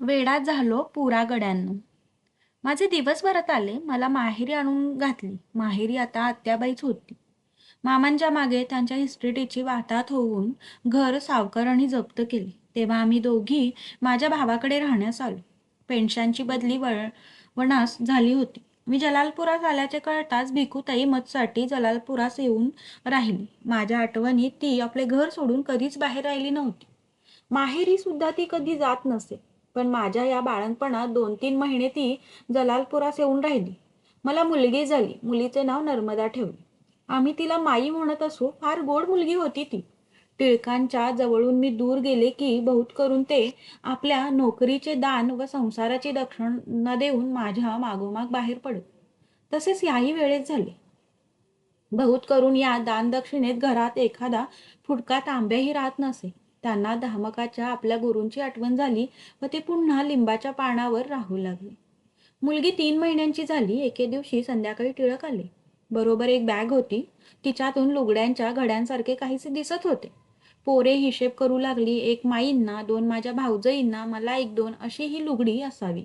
वेडा झालो पुरागड्यांनो माझे दिवस भरत आले मला माहेरी आणून घातली. माहेरी आता आत्याबाईच होती. मामांच्या मागे त्यांच्या हिस्ट्रीटीची वातात होऊन घर सावकारांनी जप्त केले. तेव्हा आम्ही दोघी माझ्या भावाकडे राहण्यास आलो. पेन्शनची बदली वळ वणास झाली होती. मी जलालपुरात आल्याचे कळताच भिकूताई मतसाठी जलालपुरास येऊन राहिली. माझ्या आठवणीत ती आपले घर सोडून कधीच बाहेर राहिली नव्हती. माहेरी सुद्धा ती कधी जात नसे. पण माझ्या या बाळणपणात दोन तीन महिने ती जलालपुरास येऊन राहिली. मला मुलगी झाली. मुलीचे नाव नर्मदा ठेवले. आम्ही तिला माई म्हणत असू फार गोड मुलगी होती ती. टिळकांच्या जवळून मी दूर गेले की बहुत करून ते आपल्या नोकरीचे दान व संसाराची दक्षिण न देऊन माझ्या मागोमाग बाहेर पडत तसेच याही वेळेत झाले. बहुत करून या दानदक्षिणेत घरात एखादा फुटका तांब्याही राहत नसे. त्यांना धामकाच्या आपल्या गुरूंची आठवण झाली व ते पुन्हा लिंबाच्या पानावर राहू लागले. मुलगी तीन महिन्यांची झाली एके दिवशी संध्याकाळी टिळक आले. बरोबर एक बॅग होती तिच्यातून लुगड्यांच्या घड्यांसारखे काहीसे दिसत होते. पोरे हिशेब करू लागली एक माईंना दोन माझ्या भाऊजईंना मला एक दोन अशी ही लुगडी असावी.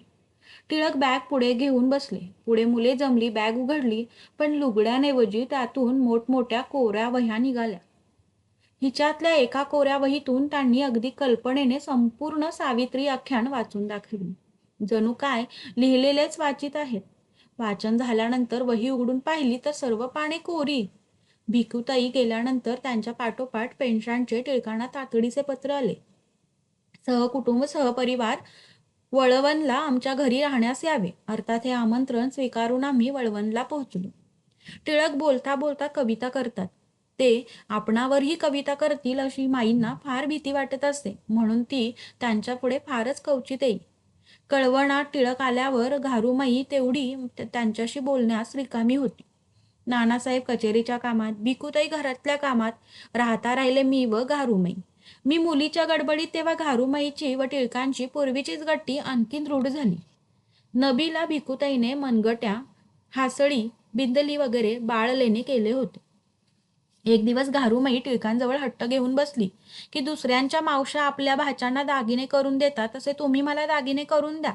टिळक बॅग पुढे घेऊन बसले. पुढे मुले जमली बॅग उघडली पण लुगड्याऐवजी त्यातून मोठमोठ्या कोऱ्या वह्या निघाल्या. हिच्यातल्या एका कोऱ्या वहीतून त्यांनी अगदी कल्पनेने संपूर्ण सावित्री आख्यान वाचून दाखवली. जणू काय लिहिलेलेच वाचित आहेत. वाचन झाल्यानंतर वही उघडून पाहिली तर सर्व पाने कोरी. भिकूताई गेल्यानंतर त्यांच्या पाठोपाठ पेन्शनचे टिळकांना तातडीचे पत्र आले. सहकुटुंब सहपरिवार वळवणला आमच्या घरी राहण्यास यावे. अर्थात हे आमंत्रण स्वीकारून आम्ही वळवणला पोहोचलो. टिळक बोलता बोलता कविता करतात. ते आपणावर ही कविता करतील अशी माईंना फार भीती वाटत असते म्हणून ती त्यांच्या पुढे फारच कवचित येईल कळवणात टिळक आल्यावर घारूमाई तेवढी त्यांच्याशी बोलण्यास रिकामी होती. नानासाहेब कचेरीच्या कामात भिकूताई घरातल्या कामात राहता राहिले मी व घारूमाई. मी मुलीच्या गडबडीत तेव्हा घारूमाईची व टिळकांची पूर्वीचीच गट्टी आणखीन रूढ झाली. नबीला भिकूताईने मनगट्या हासळी बिंदली वगैरे बाळलेने केले होते. एक दिवस घारूमाई टिळकांजवळ हट्ट घेऊन बसली की दुसऱ्यांच्या मावशा आपल्या भाच्यांना दागिने करून देतात तसे तुम्ही मला दागिने करून द्या.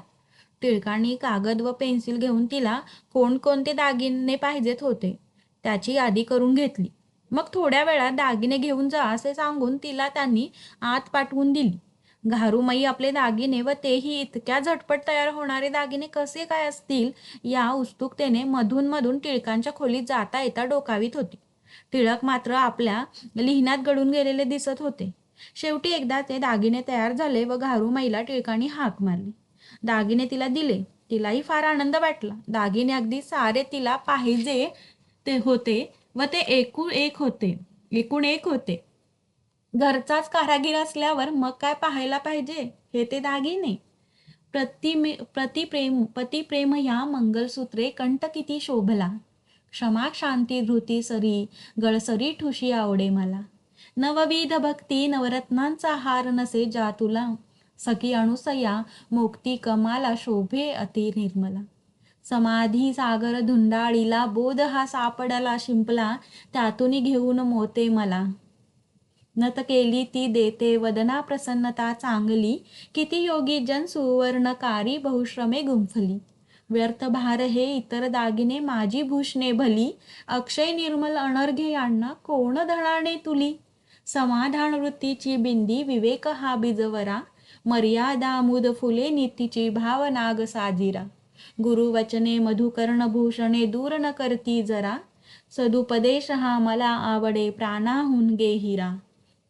टिळकांनी कागद व पेन्सिल घेऊन तिला कोणकोणते दागिने पाहिजेत होते त्याची यादी करून घेतली. मग थोड्या वेळात दागिने घेऊन जा असे सांगून तिला त्यांनी आत पाठवून दिली. घारूमाई आपले दागिने व तेही इतक्या झटपट तयार होणारे दागिने कसे काय असतील या उत्सुकतेने मधून मधून टिळकांच्या खोलीत जाता येता डोकावीत होती. टिळक मात्र आपल्या लिहिण्यात गडून गेलेले दिसत होते. शेवटी एकदा ते दागिने तयार झाले व घारुमाईला टिळकांनी हाक मारली. दागिने तिला दिले. तिलाही फार आनंद वाटला. दागिने अगदी सारे तिला पाहिजे ते होते व ते एकूण एक होते. एकूण एक होते. घरचाच कारागीर असल्यावर मग काय पाहायला पाहिजे? हे ते दागिने. प्रतिमे प्रतिप्रेम पतिप्रेम या मंगलसूत्रे कंठ किती शोभला. क्षमा शांती धृती सरी गळसरी ठुशी आवडे मला. नवविध भक्ती नवरत्नांचा हार नसे जा तुला. सखी अणुसया मुक्ती कमाला शोभे अति निर्मला. समाधी सागर धुंडाळीला बोध हा सापडला शिंपला त्यातून घेऊन मोते मला. नत केली ती देते वदना प्रसन्नता चांगली किती योगी जन सुवर्णकारी बहुश्रमे गुंफली. व्यर्थ भार हे इतर दागिने माझी भूषणे भली. अक्षय निर्मल अनर्घे यांना कोण धणाने तुली? समाधान वृत्तीची बिंदी विवेक हा बिजवरा. मर्यादा मुद फुले नीतीची भावनाग साजिरा. गुरुवचने मधुकर्ण भूषणे दूर न करती जरा. सदुपदेश हा मला आवडे प्राणाहून गे हिरा.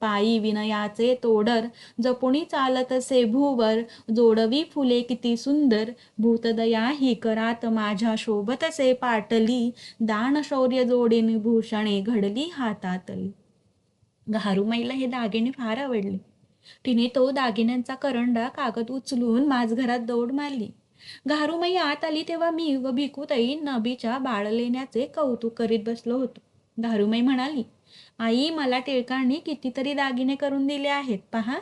पायी विनयाचे तोडर जपुणी चालतसे भूवर जोडवी फुले किती सुंदर भूतदया ही करात माझ्या शोभतसे पाटली दान शौर्य जोडीन भूषणे घडली हातातली. घारुमाईला हे दागिने फार आवडले. तिने तो दागिन्यांचा करंडा कागद उचलून माझघरात दौड मारली. घारूमाई आत आली तेव्हा मी व भिकूताई नबीच्या बाळलेण्याचे कौतुक करीत बसलो होतो. घारूमाई म्हणाली आई मला टिळकांनी कितीतरी दागिने करून दिले आहेत पहा.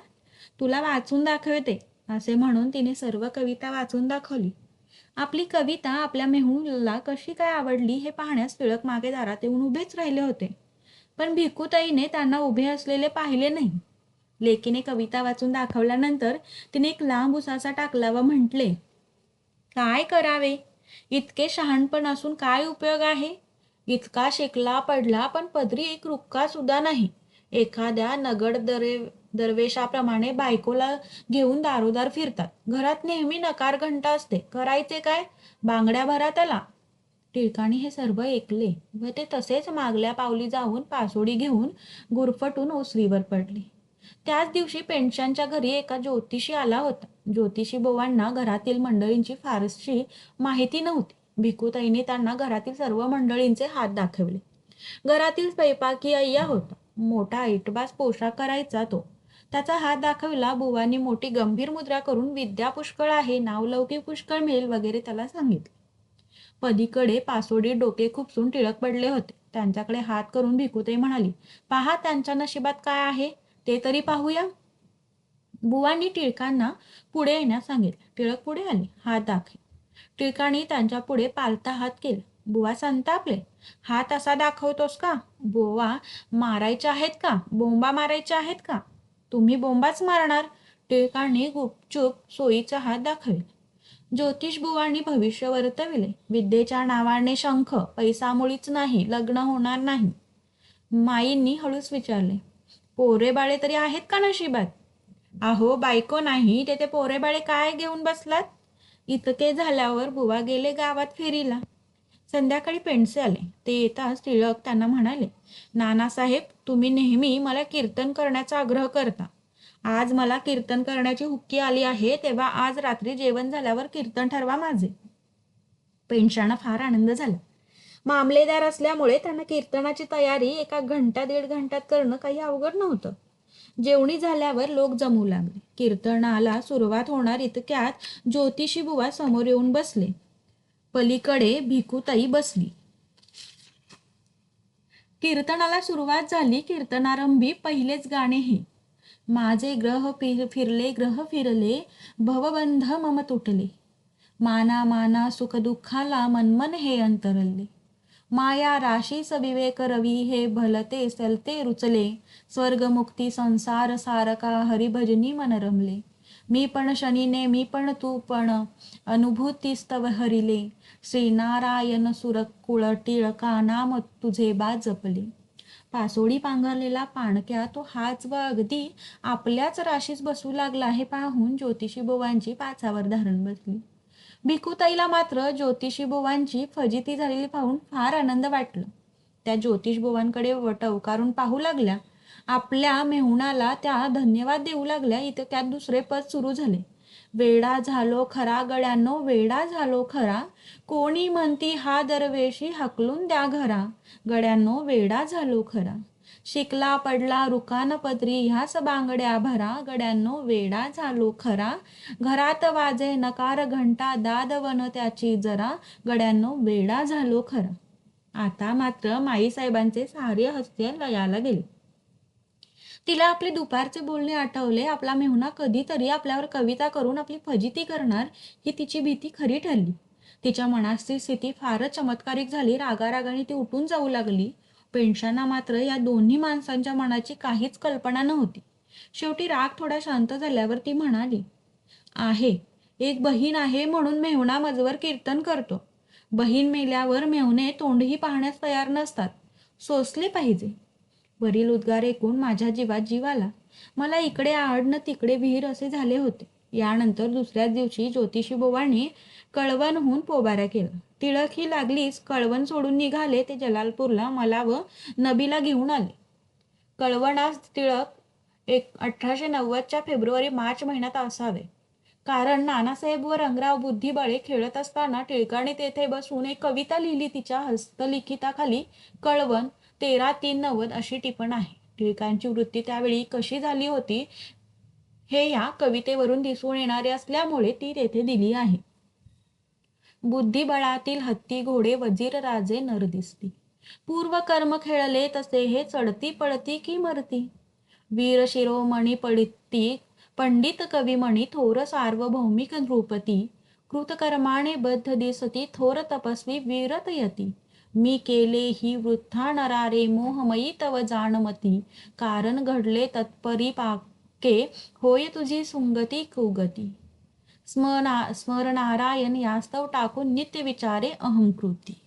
तुला वाचून दाखवते असे म्हणून तिने सर्व कविता वाचून दाखवली. आपली कविता आपल्या मेहूला कशी काय आवडली हे पाहण्यास टिळक मागे दारात येऊन उभेच राहिले होते. पण भिकूताईने त्यांना उभे असलेले पाहिले नाही. लेकीने कविता वाचून दाखवल्यानंतर तिने एक लांब उसाचा टाकला व म्हटले काय करावे? इतके शहाणपण असून काय उपयोग आहे? इतका शेकला पडला पण पदरी एक रुक्का सुद्धा नाही. एखाद्या नगड दरे दरवेशाप्रमाणे बायकोला घेऊन दारोदार फिरतात. घरात नेहमी नकार घंटा असते. करायचे काय? बांगड्या भरात आला टिळकाणी हे सर्व ऐकले व ते तसेच मागल्या पावली जाऊन पासोडी घेऊन गुरफटून ओसरीवर पडले. त्याच दिवशी पेन्शनच्या घरी एका ज्योतिषी आला होता. ज्योतिषी बोवांना घरातील मंडळींची फारशी माहिती नव्हती. भिकूताईने त्यांना घरातील सर्व मंडळींचे हात दाखवले. घरातील स्वयंपाकी अय्या होता मोठा ऐटबास पोशाख करायचा तो. त्याचा हात दाखविला बुवांनी मोठी गंभीर मुद्रा करून विद्या पुष्कळ आहे नावलौकिक पुष्कळ मिळेल वगैरे त्याला सांगितले. पदीकडे पासोडी डोके खुपसून टिळक पडले होते. त्यांच्याकडे हात करून भिकूताई म्हणाली पहा त्यांच्या नशिबात काय आहे ते तरी पाहूया. बुवांनी टिळकांना पुढे येण्यास सांगितले. टिळक पुढे आले. हात दाखले टिळकांनी त्यांच्या पुढे पालता हात केला. बुवा संतापले हात असा दाखवतोस का? बुवा मारायचे आहेत का? बोंबा मारायच्या आहेत का? तुम्ही बोंबाच मारणार? टिळकांनी गुपचूप सोयीचा हात दाखविला. ज्योतिष बुवांनी भविष्य वर्तविले. विद्येच्या नावाने शंख पैसा मुळीच नाही लग्न होणार नाही. माईंनी हळूच विचारले पोरेबाळे तरी आहेत का नशिबात? अहो बायको नाही ते ते पोरेबाळे काय घेऊन बसलात? इतके झाल्यावर बुवा गेले गावात फेरीला. संध्याकाळी पेंडसे आले. ते येताच टिळक त्यांना म्हणाले नानासाहेब तुम्ही नेहमी मला कीर्तन करण्याचा आग्रह करता. आज मला कीर्तन करण्याची हुक्की आली आहे तेव्हा आज रात्री जेवण झाल्यावर कीर्तन ठरवा माझे. पेंडशांना फार आनंद झाला. मामलेदार असल्यामुळे त्यांना कीर्तनाची तयारी एका घंटा दीड घंट्यात करणं काही अवघड नव्हतं. जेवणी झाल्यावर लोक जमू लागले. कीर्तनाला सुरुवात होणार इतक्यात ज्योतिषी बुवा समोर येऊन बसले. पलीकडे भिकूताई बसली. कीर्तनाला सुरुवात झाली कीर्तनारंभी पहिलेच गाणे हे. माझे ग्रह फिर फिरले ग्रह फिरले भवबंध मम तुटले. माना माना सुखदुःखाला मनमन हे अंतरले. माया राशीस विवेक रवी हे भलते सलते रुचले. स्वर्गमुक्ती संसार सारका हरिभजनी मन रमले. मी पण शनीने मी पण तू पण अनुभूतीस्तव हरिले. श्रीनारायण सुरकुळ टिळका नाम तुझे बा जपले. पासोडी पांघरलेला पाणक्या तो हाच व अगदी आपल्याच राशीस बसू लागला हे पाहून ज्योतिषी बुवांची पाचावर धारण बसली. भिकूताईला मात्र ज्योतिषी बुवांची फजिती झालेली पाहून फार आनंद वाटला. त्या ज्योतिष बुवांकडे टवकारून पाहू लागल्या. आपल्या मेहुणाला त्या धन्यवाद देऊ लागल्या. इतक्यात दुसरे पद सुरू झाले. वेडा झालो खरा गड्यांनो वेडा झालो खरा. कोणी म्हणती हा दरवेशी हकलून द्या घरा. गड्यांनो वेडा झालो खरा. शिकला पडला रुकान पदरी ह्याच बांगड्या भरा गड्यांनो वेडा झालो खरा. घरात वाजे नकार घंटा दादवन त्याची जरा. गड्यांनो वेडा झालो खरा. आता मात्र माईसाहेबांचे सारे हस्ते लयाला गेले. तिला आपले दुपारचे बोलणे आठवले. आपला मेहुणा कधीतरी आपल्यावर कविता करून आपली फजिती करणार ही तिची भीती खरी ठरली. तिच्या मनाची स्थिती फारच चमत्कारिक झाली. रागारागाने ती उठून जाऊ लागली. पेंशांना मात्र या दोन्ही माणसांच्या मनाची काहीच कल्पना नव्हती. शेवटी राग थोडा शांत झाल्यावर ती म्हणाली आहे एक बहीण आहे म्हणून मेहुणा मजवर कीर्तन करतो. बहीण मेल्यावर मेहुणे तोंडही पाहण्यास तयार नसतात. सोसले पाहिजे. वरील उद्गार ऐकून माझ्या जीवात जीव आला. मला इकडे आडणं तिकडे विहीर असे झाले होते. यानंतर दुसऱ्याच दिवशी ज्योतिषी बोवाने कळवणहून पोबारा केला. टिळक ही लागलीच कळवण सोडून निघाले ते जलालपूरला मला व नबीला घेऊन आले. कळवणास टिळक एक अठराशे नव्वदच्या फेब्रुवारी मार्च महिन्यात असावे. कारण नानासाहेब व रंगराव बुद्धिबळे खेळत असताना टिळकाने तेथे बसून एक कविता लिहिली. तिच्या हस्तलिखिताखाली कळवण तेरा तीन नव्वद अशी टिपण आहे. टिळकांची वृत्ती त्यावेळी कशी झाली होती हे या कवितेवरून दिसून येणारे असल्यामुळे ती तेथे दिली आहे. बुद्धिबळातील हत्ती घोडे वजीर राजे नर दिसती. पूर्व कर्म खेळले तसे हे चढती पळती की मरती? वीर शिरोमणी पडिती पंडित कविमणी थोर सार्वभौमिक नृपती कृतकर्माने बद्ध दिसती थोर तपस्वी वीरत यती. मी केले ही वृद्धा नरारे मोहमयी तव जाणमती. कारण घडले तत्परी पाके होय तुझी सुंगती कुगती. स्मरणा स्मरणारायण यास्तव टाकून नित्य विचारे अहंकृती.